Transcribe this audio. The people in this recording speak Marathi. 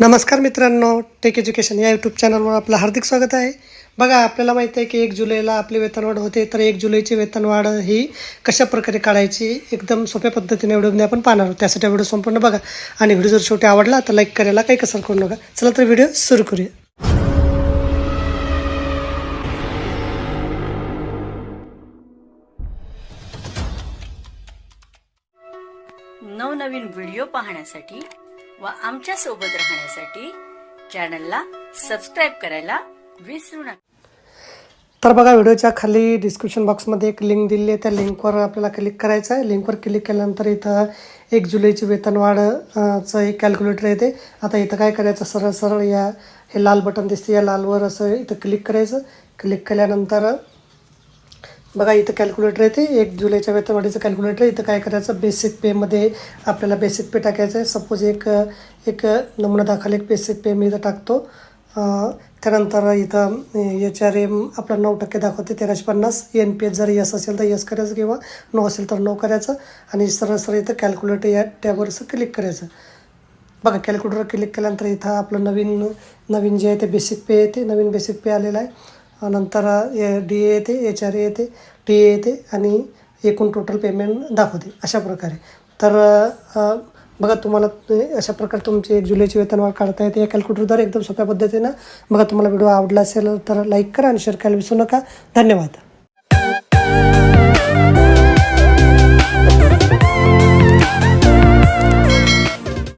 नमस्कार मित्रांनो टेक एज्युकेशन या यूट्यूब चॅनलवर आपलं हार्दिक स्वागत आहे. बघा आपल्याला माहिती आहे की एक जुलैला आपली वेतनवाढ होते तर एक जुलैची वेतनवाढ ही कशा प्रकारे काढायची एकदम सोप्या पद्धतीने व्हिडिओमध्ये आपण पाहणार आहोत. त्यासाठी व्हिडिओ संपूर्ण बघा. आणि व्हिडिओ जर शेवटी आवडला तर लाईक करायला काही कसर करू नका. चला तर व्हिडिओ सुरू करूया. नवनवीन व्हिडिओ पाहण्यासाठी व आमच्यासोबत राहण्यासाठी चॅनलला सबस्क्राईब करायला विसरू नका. तर बघा व्हिडिओच्या खाली डिस्क्रिप्शन बॉक्समध्ये एक लिंक दिली आहे. त्या लिंकवर आपल्याला क्लिक करायचं आहे. लिंकवर क्लिक केल्यानंतर इथं एक जुलैची वेतनवाढचं एक कॅल्क्युलेटर येते. आता इथं काय करायचं? सरळ सरळ या हे लाल बटन दिसते. या लालवर असं इथं क्लिक करायचं. क्लिक केल्यानंतर बघा इथं कॅल्क्युलेटर येते एक जुलैच्या वेतनवाढीचं कॅल्क्युलेटर इथं काय करायचं? बेसिक पेमध्ये आपल्याला बेसिक पे टाकायचं आहे. सपोज एक एक नमुना दाखल एक बेसिक पे मी इथं टाकतो. त्यानंतर इथं एच आर एम आपला नऊ टक्के दाखवते तेराशे पन्नास. एन पी एस जर यस असेल तर यस करायचं किंवा नो असेल तर नो करायचं. आणि सरळ सरळ इथं कॅल्क्युलेटर या टॅबवर असं क्लिक करायचं. बघा कॅल्क्युलेटर क्लिक केल्यानंतर इथं आपलं नवीन नवीन जे आहे ते बेसिक पे येते नवीन बेसिक पे आलेलं आहे. नंतर डी ए येते एच आर ए येते टी ए येते आणि एकूण टोटल पेमेंट दाखवते. अशा प्रकारे. तर बघा तुम्हाला अशा प्रकारे तुमचे एक जुलैचे वेतन काढता येते. या कॅल्क्युलेटरद्वारे एकदम सोप्या पद्धतीनं बघा तुम्हाला व्हिडिओ आवडला असेल तर लाईक करा आणि शेअर करायला विसरू नका. धन्यवाद.